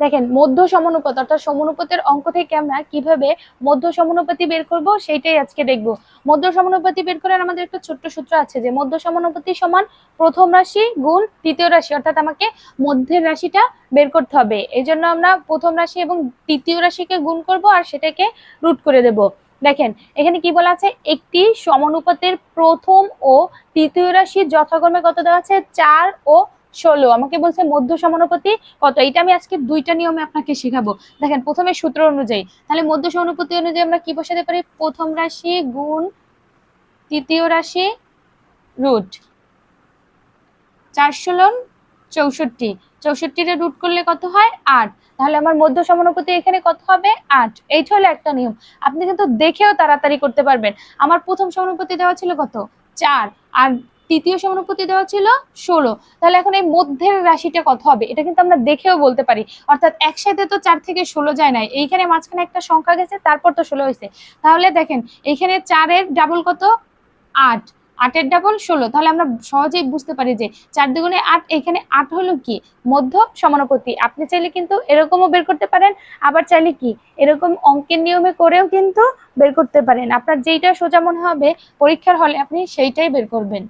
দেখেন, মধ্য সমানুপাত, অর্থাৎ সমানুপাতের অঙ্ক থেকে আমরা কীভাবে মধ্য সমানুপাতি বের করব সেইটাই আজকে দেখব। মধ্য সমানুপাতি বের করার আমাদের একটা ছোট্ট সূত্র আছে যে মধ্য সমানুপাতি সমান প্রথম রাশি গুণ তৃতীয় রাশি, অর্থাৎ আমাকে মধ্যের রাশিটা বের করতে হবে। এই জন্য আমরা প্রথম রাশি এবং তৃতীয় রাশিকে গুণ করব আর সেটাকে রুট করে দেব। দেখেন, এখানে কি বলা আছে? একটি সমানুপাতের প্রথম ও তৃতীয় রাশি যথাক্রমে কত দেওয়া আছে? চার ও ষোলো, আমাকে বলছে মধ্য সমানুপাতি কত? এটা আমি আজকে দুইটা নিয়মে আপনাকে শেখাবো। দেখেন, প্রথমে সূত্র অনুযায়ী, তাহলে মধ্য সমানুপাতি অনুযায়ী আমরা কি বসাতে পারি? প্রথম রাশি গুণ তৃতীয় রাশি রুট। চার ষোলন চৌষট্টি। চৌষট্টিটা রুট করলে কত হয়? আট। তাহলে আমার মধ্য সমানুপাতি এখানে কত হবে? আট। এইটা হলো একটা নিয়ম। আপনি কিন্তু দেখেও তাড়াতাড়ি করতে পারবেন। আমার প্রথম সমানুপাতি দেওয়া ছিল কত? চার। আর তৃতীয় সমানুপাতি দেওয়া ছিল ষোলো। তাহলে এখন এই মধ্যের রাশিটা কত হবে? এটা কিন্তু আমরা দেখেও বলতে পারি। অর্থাৎ একসাথে তো চার থেকে ষোলো যায় নাই। এইখানে মাঝখানে একটা সংখ্যা গেছে, তারপর তো ষোলো হয়েছে। তাহলে দেখেন, এইখানে চারের ডাবল কত? আট। আটের ডাবল ষোলো। তাহলে আমরা সহজেই বুঝতে পারি যে চার দুগুণে আট এখানে আট হলো কি? মধ্য সমানুপাতি। আপনি চাইলে কিন্তু এরকমও বের করতে পারেন, আবার চাইলে কি? এরকম অঙ্কের নিয়মে করেও কিন্তু বের করতে পারেন। আপনার যেইটা সোজা মনে হবে, পরীক্ষার হলে আপনি সেইটাই বের করবেন।